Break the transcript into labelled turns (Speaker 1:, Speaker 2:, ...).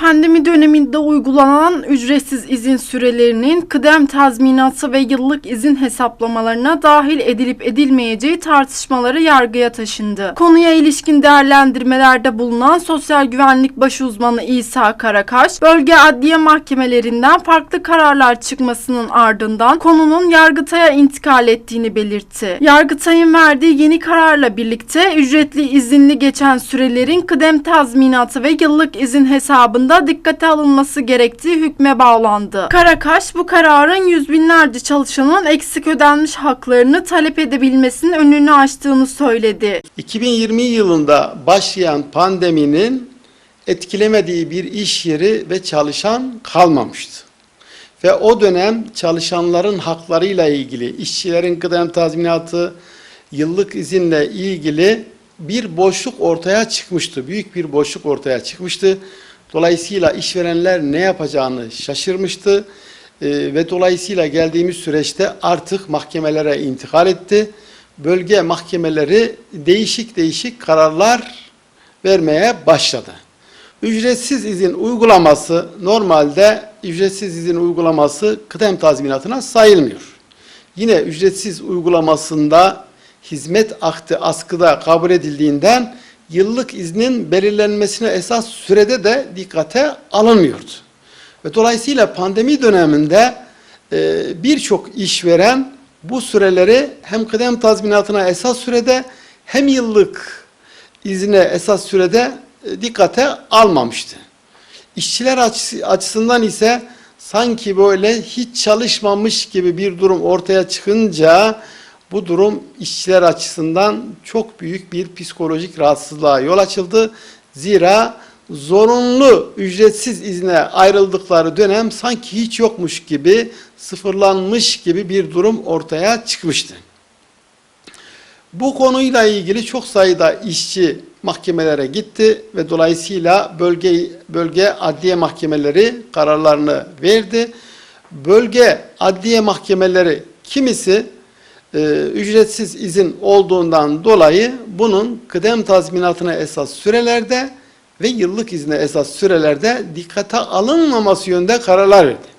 Speaker 1: Pandemi döneminde uygulanan ücretsiz izin sürelerinin kıdem tazminatı ve yıllık izin hesaplamalarına dahil edilip edilmeyeceği tartışmaları yargıya taşındı. Konuya ilişkin değerlendirmelerde bulunan Sosyal Güvenlik Başuzmanı İsa Karakaş, bölge adliye mahkemelerinden farklı kararlar çıkmasının ardından konunun Yargıtay'a intikal ettiğini belirtti. Yargıtay'ın verdiği yeni kararla birlikte ücretli izinli geçen sürelerin kıdem tazminatı ve yıllık izin hesabında dikkate alınması gerektiği hükme bağlandı. Karakaş bu kararın yüz binlerce çalışanın eksik ödenmiş haklarını talep edebilmesinin önünü açtığını söyledi.
Speaker 2: 2020 yılında başlayan pandeminin etkilemediği bir iş yeri ve çalışan kalmamıştı. Ve o dönem çalışanların haklarıyla ilgili, işçilerin kıdem tazminatı, yıllık izinle ilgili bir boşluk ortaya çıkmıştı. Büyük bir boşluk ortaya çıkmıştı. Dolayısıyla işverenler ne yapacağını şaşırmıştı. Ee, ve dolayısıyla geldiğimiz süreçte artık mahkemelere intikal etti. Bölge mahkemeleri değişik değişik kararlar vermeye başladı. Ücretsiz izin uygulaması normalde ücretsiz izin uygulaması kıdem tazminatına sayılmıyor. Yine ücretsiz uygulamasında hizmet akti askıda kabul edildiğinden yıllık iznin belirlenmesine esas sürede de dikkate alınmıyordu. Ve dolayısıyla pandemi döneminde e, birçok işveren bu süreleri hem kıdem tazminatına esas sürede hem yıllık izine esas sürede e, dikkate almamıştı. İşçiler açısı- açısından ise sanki böyle hiç çalışmamış gibi bir durum ortaya çıkınca bu durum işçiler açısından çok büyük bir psikolojik rahatsızlığa yol açıldı. Zira zorunlu ücretsiz izne ayrıldıkları dönem sanki hiç yokmuş gibi sıfırlanmış gibi bir durum ortaya çıkmıştı. Bu konuyla ilgili çok sayıda işçi mahkemelere gitti ve dolayısıyla bölge bölge adliye mahkemeleri kararlarını verdi. Bölge adliye mahkemeleri kimisi e, ücretsiz izin olduğundan dolayı bunun kıdem tazminatına esas sürelerde ve yıllık izne esas sürelerde dikkate alınmaması yönde kararlar verdi.